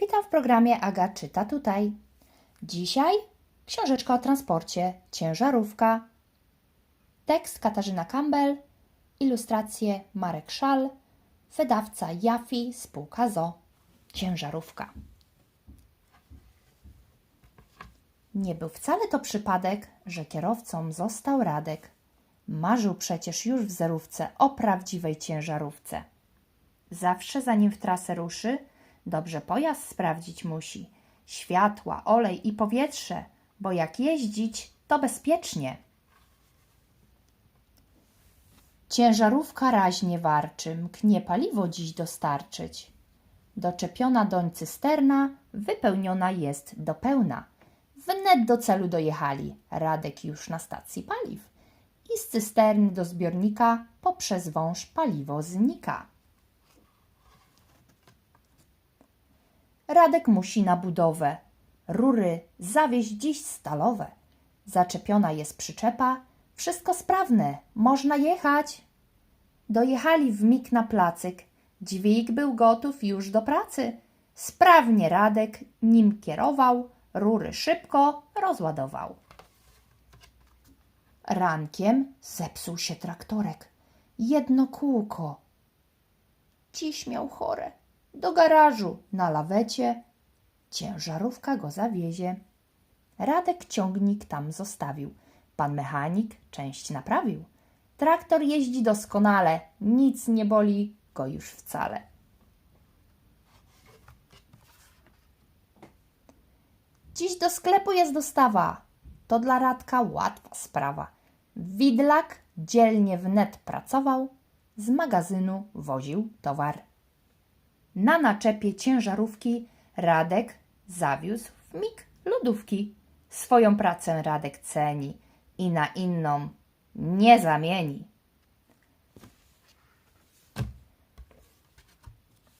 Witam w programie Aga czyta tutaj. Dzisiaj książeczka o transporcie, ciężarówka. Tekst Katarzyna Campbell, ilustracje Marek Szal, wydawca Jafi, spółka ZO, ciężarówka. Nie był wcale to przypadek, że kierowcą został Radek. Marzył przecież już w zerówce o prawdziwej ciężarówce. Zawsze zanim w trasę ruszy, dobrze pojazd sprawdzić musi. Światła, olej i powietrze, bo jak jeździć, to bezpiecznie. Ciężarówka raźnie warczy, mknie paliwo dziś dostarczyć. Doczepiona doń cysterna, wypełniona jest do pełna. Wnet do celu dojechali, Radek już na stacji paliw. I z cysterny do zbiornika poprzez wąż paliwo znika. Radek musi na budowę. Rury zawieźć dziś stalowe. Zaczepiona jest przyczepa, wszystko sprawne, można jechać. Dojechali w mig na placyk, dźwig był gotów już do pracy. Sprawnie Radek nim kierował, rury szybko rozładował. Rankiem zepsuł się traktorek. Jedno kółko. Dziś miał chore. Do garażu na lawecie. Ciężarówka go zawiezie. Radek ciągnik tam zostawił. Pan mechanik część naprawił. Traktor jeździ doskonale, nic nie boli go już wcale. Dziś do sklepu jest dostawa. To dla Radka łatwa sprawa. Widlak dzielnie wnet pracował, z magazynu woził towar. Na naczepie ciężarówki Radek zawiózł w mig lodówki. Swoją pracę Radek ceni i na inną nie zamieni.